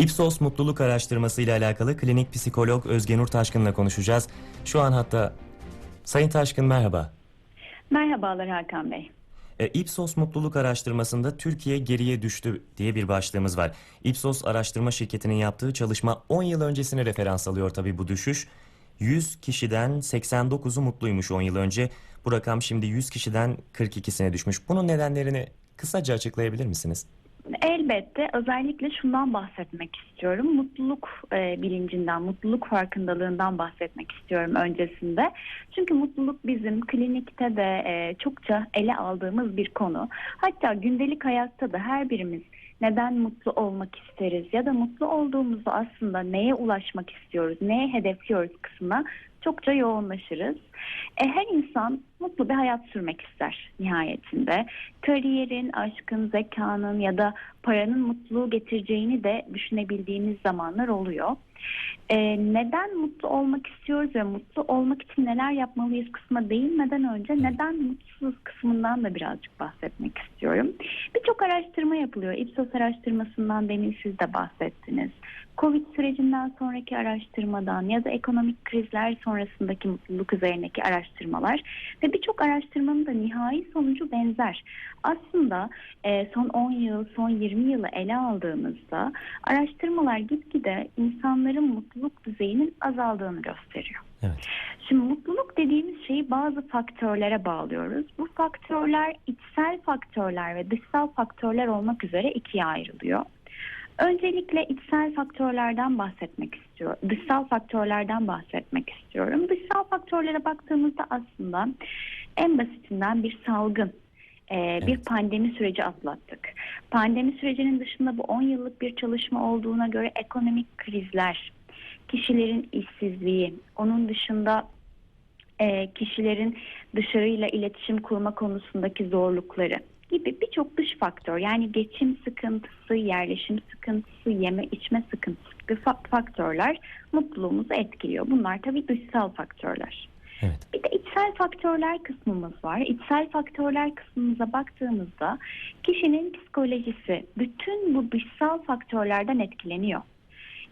Ipsos mutluluk araştırması ile alakalı klinik psikolog Özgenur Taşkın'la konuşacağız. Şu an hatta Sayın Taşkın merhaba. Merhabalar Hakan Bey. E, Ipsos mutluluk araştırmasında Türkiye geriye düştü diye bir başlığımız var. Ipsos araştırma şirketinin yaptığı çalışma 10 yıl öncesine referans alıyor tabii bu düşüş. 100 kişiden 89'u mutluymuş 10 yıl önce. Bu rakam şimdi 100 kişiden 42'sine düşmüş. Bunun nedenlerini kısaca açıklayabilir misiniz? Elbette özellikle şundan bahsetmek istiyorum. Mutluluk e, bilincinden, mutluluk farkındalığından bahsetmek istiyorum öncesinde. Çünkü mutluluk bizim klinikte de e, çokça ele aldığımız bir konu. Hatta gündelik hayatta da her birimiz neden mutlu olmak isteriz ya da mutlu olduğumuzda aslında neye ulaşmak istiyoruz, neye hedefliyoruz kısmına çokça yoğunlaşırız. E, her insan mutlu bir hayat sürmek ister nihayetinde. Kariyerin, aşkın, zekanın ya da paranın mutluluğu getireceğini de düşünebildiğimiz zamanlar oluyor. E, neden mutlu olmak istiyoruz ve mutlu olmak için neler yapmalıyız kısma değinmeden önce neden mutsuz kısmından da birazcık bahsetmek istiyorum. Birçok araştırma yapılıyor. Ipsos araştırmasından demin siz de bahsettiniz. Covid sürecinden sonraki araştırmadan ya da ekonomik krizler sonrasındaki mutluluk üzerindeki araştırmalar ve birçok araştırmanın da nihai sonucu benzer. Aslında e, son 10 yıl, son 20 yılı ele aldığımızda araştırmalar gitgide insanların mutluluk düzeyinin azaldığını gösteriyor. Evet. Şimdi mutluluk dediğimiz şeyi bazı faktörlere bağlıyoruz. Bu faktörler içsel faktörler ve dışsal faktörler olmak üzere ikiye ayrılıyor. Öncelikle içsel faktörlerden bahsetmek istiyorum. Dışsal faktörlerden bahsetmek istiyorum. Dışsal faktörlere baktığımızda aslında en basitinden bir salgın, e, bir Evet. pandemi süreci atlattık. Pandemi sürecinin dışında bu 10 yıllık bir çalışma olduğuna göre ekonomik krizler, kişilerin işsizliği, onun dışında e, kişilerin dışarıyla iletişim kurma konusundaki zorlukları gibi birçok dış faktör yani geçim sıkıntısı, yerleşim sıkıntısı, yeme içme sıkıntısı gibi fa- faktörler mutluluğumuzu etkiliyor. Bunlar tabii dışsal faktörler. Evet. Bir de içsel faktörler kısmımız var. İçsel faktörler kısmımıza baktığımızda kişinin psikolojisi bütün bu dışsal faktörlerden etkileniyor.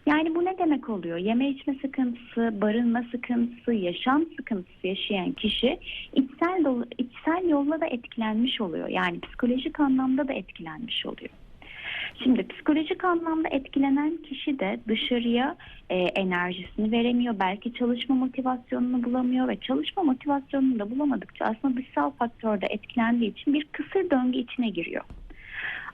Yani bu ne demek oluyor? Yeme içme sıkıntısı, barınma sıkıntısı, yaşam sıkıntısı yaşayan kişi içsel dolu, içsel yolla da etkilenmiş oluyor. Yani psikolojik anlamda da etkilenmiş oluyor. Şimdi psikolojik anlamda etkilenen kişi de dışarıya e, enerjisini veremiyor. Belki çalışma motivasyonunu bulamıyor ve çalışma motivasyonunu da bulamadıkça aslında dışsal faktörde etkilendiği için bir kısır döngü içine giriyor.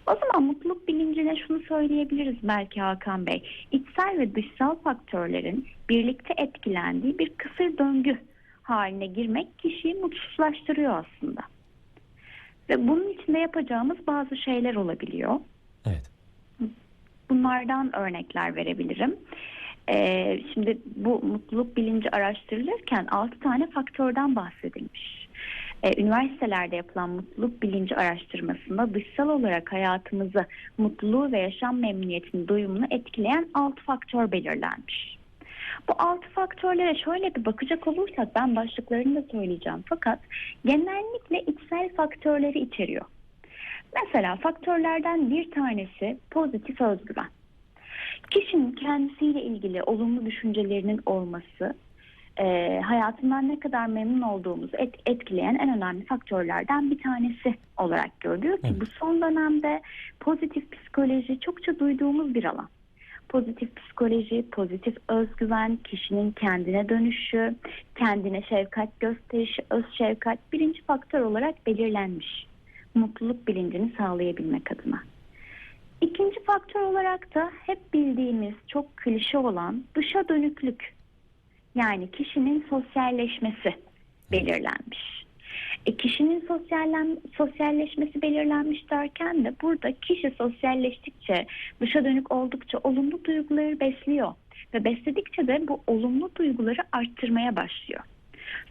O zaman mutluluk bilincine şunu söyleyebiliriz belki Hakan Bey. İçsel ve dışsal faktörlerin birlikte etkilendiği bir kısır döngü haline girmek kişiyi mutsuzlaştırıyor aslında. Ve bunun içinde yapacağımız bazı şeyler olabiliyor. Evet. Bunlardan örnekler verebilirim. Ee, şimdi bu mutluluk bilinci araştırılırken 6 tane faktörden bahsedilmiş. Ee, üniversitelerde yapılan mutluluk bilinci araştırmasında dışsal olarak hayatımızı, mutluluğu ve yaşam memnuniyetini, duyumunu etkileyen 6 faktör belirlenmiş. Bu altı faktörlere şöyle bir bakacak olursak ben başlıklarını da söyleyeceğim. Fakat genellikle içsel faktörleri içeriyor. Mesela faktörlerden bir tanesi pozitif özgüven. Kişinin kendisiyle ilgili olumlu düşüncelerinin olması, e, hayatından ne kadar memnun olduğumuzu et- etkileyen en önemli faktörlerden bir tanesi olarak görülüyor ki Evet. bu son dönemde pozitif psikoloji çokça duyduğumuz bir alan. Pozitif psikoloji, pozitif özgüven, kişinin kendine dönüşü, kendine şefkat gösterişi, öz şefkat birinci faktör olarak belirlenmiş. Mutluluk bilincini sağlayabilmek adına. İkinci faktör olarak da hep bildiğimiz çok klişe olan dışa dönüklük. Yani kişinin sosyalleşmesi belirlenmiş. E, kişinin sosyallen, sosyalleşmesi belirlenmiş derken de burada kişi sosyalleştikçe, dışa dönük oldukça olumlu duyguları besliyor. Ve besledikçe de bu olumlu duyguları arttırmaya başlıyor.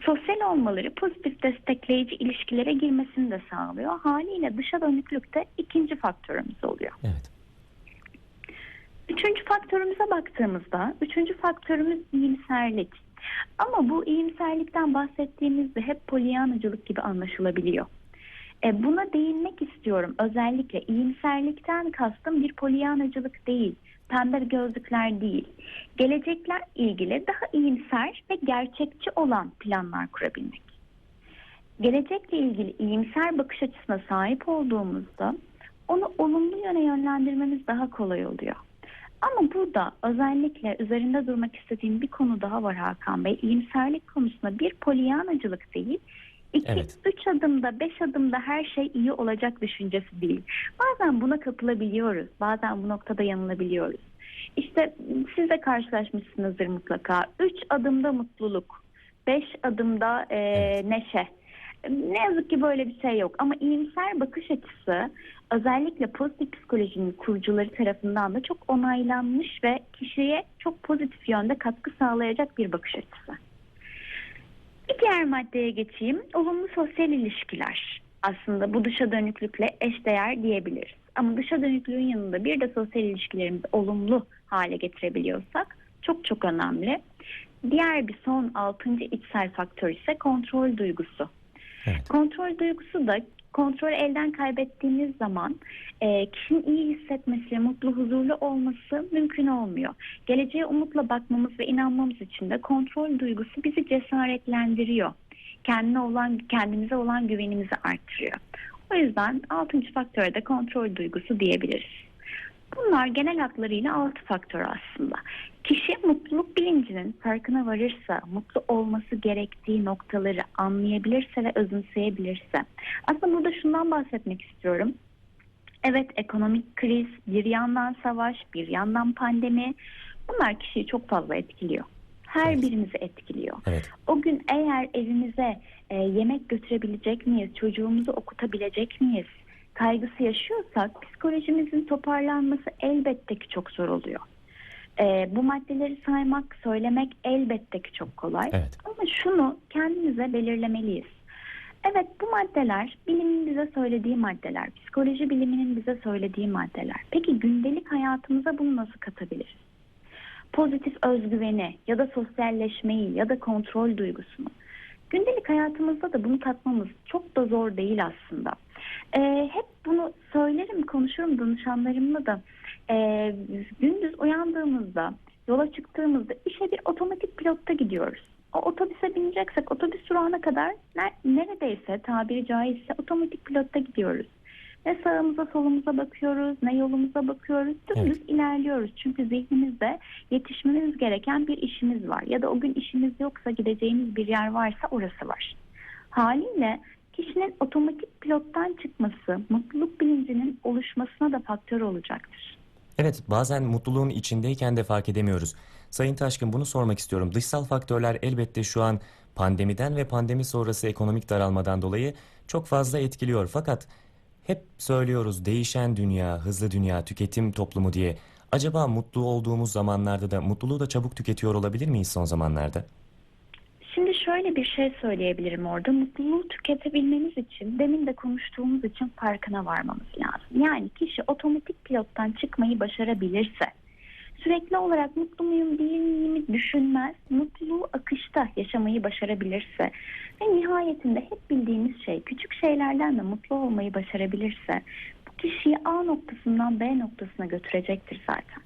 Sosyal olmaları pozitif destekleyici ilişkilere girmesini de sağlıyor. Haliyle dışa dönüklük de ikinci faktörümüz oluyor. Evet. Üçüncü faktörümüze baktığımızda, üçüncü faktörümüz iyimserlik. Ama bu iyimserlikten bahsettiğimizde hep polyanacılık gibi anlaşılabiliyor. E, buna değinmek istiyorum. Özellikle iyimserlikten kastım bir polyanacılık değil. pembe gözlükler değil. Gelecekler ilgili daha iyimser ve gerçekçi olan planlar kurabilmek. Gelecekle ilgili iyimser bakış açısına sahip olduğumuzda onu olumlu yöne yönlendirmemiz daha kolay oluyor. Ama burada özellikle üzerinde durmak istediğim bir konu daha var Hakan Bey. İyimserlik konusunda bir polyanacılık değil, iki, Evet. üç adımda, beş adımda her şey iyi olacak düşüncesi değil. Bazen buna kapılabiliyoruz, bazen bu noktada yanılabiliyoruz. İşte siz de karşılaşmışsınızdır mutlaka. Üç adımda mutluluk, beş adımda e, Evet. neşe. Ne yazık ki böyle bir şey yok ama iyimser bakış açısı özellikle pozitif psikolojinin kurucuları tarafından da çok onaylanmış ve kişiye çok pozitif yönde katkı sağlayacak bir bakış açısı. Bir diğer maddeye geçeyim. Olumlu sosyal ilişkiler. Aslında bu dışa dönüklükle eşdeğer diyebiliriz. Ama dışa dönüklüğün yanında bir de sosyal ilişkilerimizi olumlu hale getirebiliyorsak çok çok önemli. Diğer bir son altıncı içsel faktör ise kontrol duygusu. Kontrol duygusu da kontrolü elden kaybettiğimiz zaman e, kişinin iyi hissetmesi, mutlu, huzurlu olması mümkün olmuyor. Geleceğe umutla bakmamız ve inanmamız için de kontrol duygusu bizi cesaretlendiriyor. Kendine olan, kendimize olan güvenimizi arttırıyor. O yüzden altıncı faktöre de kontrol duygusu diyebiliriz. Bunlar genel hatlarıyla altı faktör aslında. Kişi mutluluk bilincinin farkına varırsa, mutlu olması gerektiği noktaları anlayabilirse ve özümseyebilirse. Aslında burada şundan bahsetmek istiyorum. Evet ekonomik kriz, bir yandan savaş, bir yandan pandemi bunlar kişiyi çok fazla etkiliyor. Her Evet. birimizi etkiliyor. Evet. O gün eğer evimize e, yemek götürebilecek miyiz, çocuğumuzu okutabilecek miyiz kaygısı yaşıyorsak psikolojimizin toparlanması elbette ki çok zor oluyor. E, bu maddeleri saymak, söylemek elbette ki çok kolay. Evet. Ama şunu kendimize belirlemeliyiz. Evet bu maddeler bilimin bize söylediği maddeler, psikoloji biliminin bize söylediği maddeler. Peki gündelik hayatımıza bunu nasıl katabiliriz? Pozitif özgüveni ya da sosyalleşmeyi ya da kontrol duygusunu. Gündelik hayatımızda da bunu katmamız çok da zor değil aslında. Ee, hep bunu söylerim, konuşurum danışanlarımla da. Ee, gündüz uyandığımızda, yola çıktığımızda işe bir otomatik pilotta gidiyoruz. O otobüse bineceksek otobüs durağına kadar ne- neredeyse tabiri caizse otomatik pilotta gidiyoruz. Ne sağımıza solumuza bakıyoruz, ne yolumuza bakıyoruz. Dümdüz ilerliyoruz. Çünkü zihnimizde yetişmemiz gereken bir işimiz var. Ya da o gün işimiz yoksa gideceğimiz bir yer varsa orası var. Haliyle kişinin otomatik pilottan çıkması mutluluk bilincinin oluşmasına da faktör olacaktır. Evet, bazen mutluluğun içindeyken de fark edemiyoruz. Sayın Taşkın bunu sormak istiyorum. Dışsal faktörler elbette şu an pandemiden ve pandemi sonrası ekonomik daralmadan dolayı çok fazla etkiliyor. Fakat hep söylüyoruz değişen dünya, hızlı dünya, tüketim toplumu diye. Acaba mutlu olduğumuz zamanlarda da mutluluğu da çabuk tüketiyor olabilir miyiz son zamanlarda? Şimdi şöyle bir şey söyleyebilirim orada. Mutluluğu tüketebilmemiz için, demin de konuştuğumuz için farkına varmamız lazım. Yani kişi otomatik pilottan çıkmayı başarabilirse, sürekli olarak mutlu muyum değil miyim düşünmez, mutluluğu akışta yaşamayı başarabilirse ve nihayetinde hep bildiğimiz şey küçük şeylerden de mutlu olmayı başarabilirse bu kişiyi A noktasından B noktasına götürecektir zaten.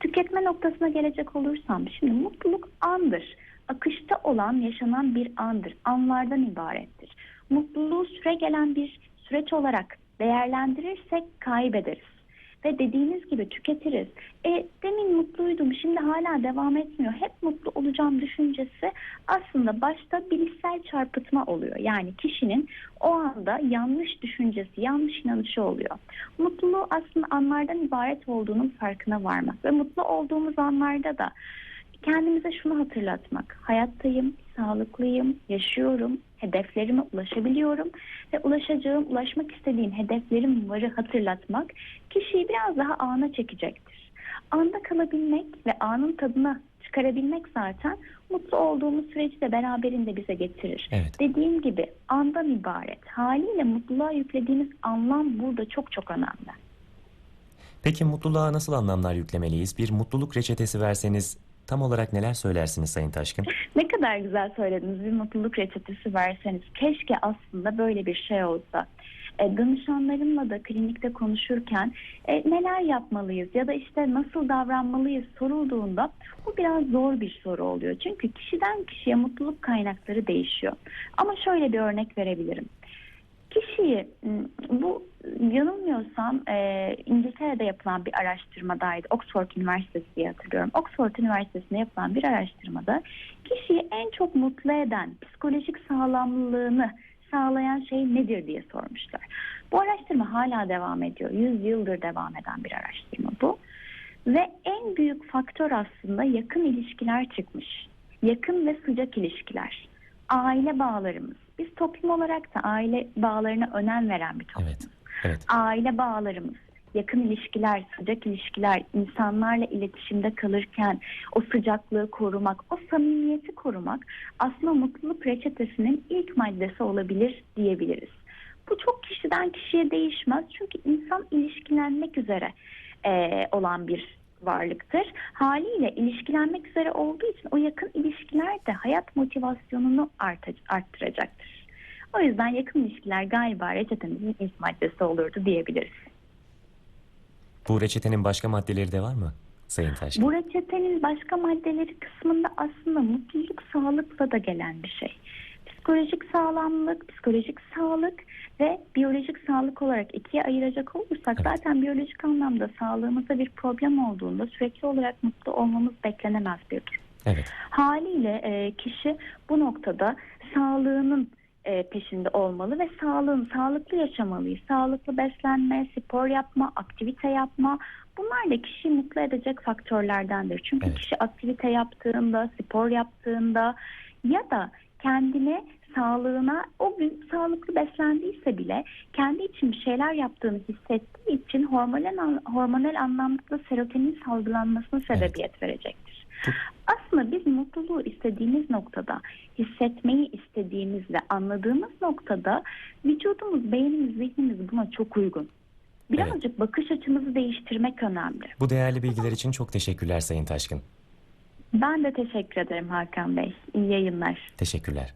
Tüketme noktasına gelecek olursam şimdi mutluluk andır. Akışta olan, yaşanan bir andır. Anlardan ibarettir. Mutluluğu süre gelen bir süreç olarak değerlendirirsek kaybederiz. Ve dediğiniz gibi tüketiriz. E, demin mutluydum şimdi hala devam etmiyor. Hep mutlu olacağım düşüncesi aslında başta bilişsel çarpıtma oluyor. Yani kişinin o anda yanlış düşüncesi, yanlış inanışı oluyor. Mutluluğu aslında anlardan ibaret olduğunun farkına varmak ve mutlu olduğumuz anlarda da kendimize şunu hatırlatmak. Hayattayım, sağlıklıyım, yaşıyorum, hedeflerime ulaşabiliyorum ve ulaşacağım, ulaşmak istediğim hedeflerim varı hatırlatmak kişiyi biraz daha ana çekecektir. Anda kalabilmek ve anın tadına çıkarabilmek zaten mutlu olduğumuz süreci de beraberinde bize getirir. Evet. Dediğim gibi andan ibaret. Haliyle mutluluğa yüklediğimiz anlam burada çok çok önemli. Peki mutluluğa nasıl anlamlar yüklemeliyiz? Bir mutluluk reçetesi verseniz tam olarak neler söylersiniz Sayın Taşkın? Ne kadar güzel söylediniz. Bir mutluluk reçetesi verseniz. Keşke aslında böyle bir şey olsa. E, danışanlarımla da klinikte konuşurken e, neler yapmalıyız ya da işte nasıl davranmalıyız sorulduğunda bu biraz zor bir soru oluyor. Çünkü kişiden kişiye mutluluk kaynakları değişiyor. Ama şöyle bir örnek verebilirim. Kişiyi bu yanılmıyorsam e, İngiltere'de yapılan bir araştırmadaydı. Oxford Üniversitesi diye hatırlıyorum. Oxford Üniversitesi'nde yapılan bir araştırmada kişiyi en çok mutlu eden psikolojik sağlamlığını sağlayan şey nedir diye sormuşlar. Bu araştırma hala devam ediyor. 100 yıldır devam eden bir araştırma bu. Ve en büyük faktör aslında yakın ilişkiler çıkmış. Yakın ve sıcak ilişkiler. Aile bağlarımız. Biz toplum olarak da aile bağlarına önem veren bir toplum. Evet. Evet. Aile bağlarımız, yakın ilişkiler, sıcak ilişkiler, insanlarla iletişimde kalırken o sıcaklığı korumak, o samimiyeti korumak aslında mutluluk reçetesinin ilk maddesi olabilir diyebiliriz. Bu çok kişiden kişiye değişmez çünkü insan ilişkilenmek üzere eee, olan bir varlıktır. Haliyle ilişkilenmek üzere olduğu için o yakın ilişkiler de hayat motivasyonunu arta- arttıracaktır. O yüzden yakın ilişkiler galiba reçetemizin ilk maddesi olurdu diyebiliriz. Bu reçetenin başka maddeleri de var mı Sayın Taşkın? Bu reçetenin başka maddeleri kısmında aslında mutluluk sağlıkla da gelen bir şey. Psikolojik sağlamlık, psikolojik sağlık ve biyolojik sağlık olarak ikiye ayıracak olursak Evet. zaten biyolojik anlamda sağlığımızda bir problem olduğunda sürekli olarak mutlu olmamız beklenemez bir durum. Evet. Haliyle e, kişi bu noktada sağlığının e, peşinde olmalı ve sağlığın sağlıklı yaşamalıyız. Sağlıklı beslenme, spor yapma, aktivite yapma bunlar da kişiyi mutlu edecek faktörlerdendir. Çünkü Evet. kişi aktivite yaptığında, spor yaptığında ya da kendine sağlığına o gün sağlıklı beslendiyse bile kendi için bir şeyler yaptığını hissettiği için hormonal, hormonal anlamda serotonin salgılanmasına sebebiyet verecektir. Aslında biz mutluluğu istediğimiz noktada, hissetmeyi istediğimiz ve anladığımız noktada vücudumuz, beynimiz, zihnimiz buna çok uygun. Birazcık bakış açımızı değiştirmek önemli. Bu değerli bilgiler için çok teşekkürler Sayın Taşkın. Ben de teşekkür ederim Hakan Bey. İyi yayınlar. Teşekkürler.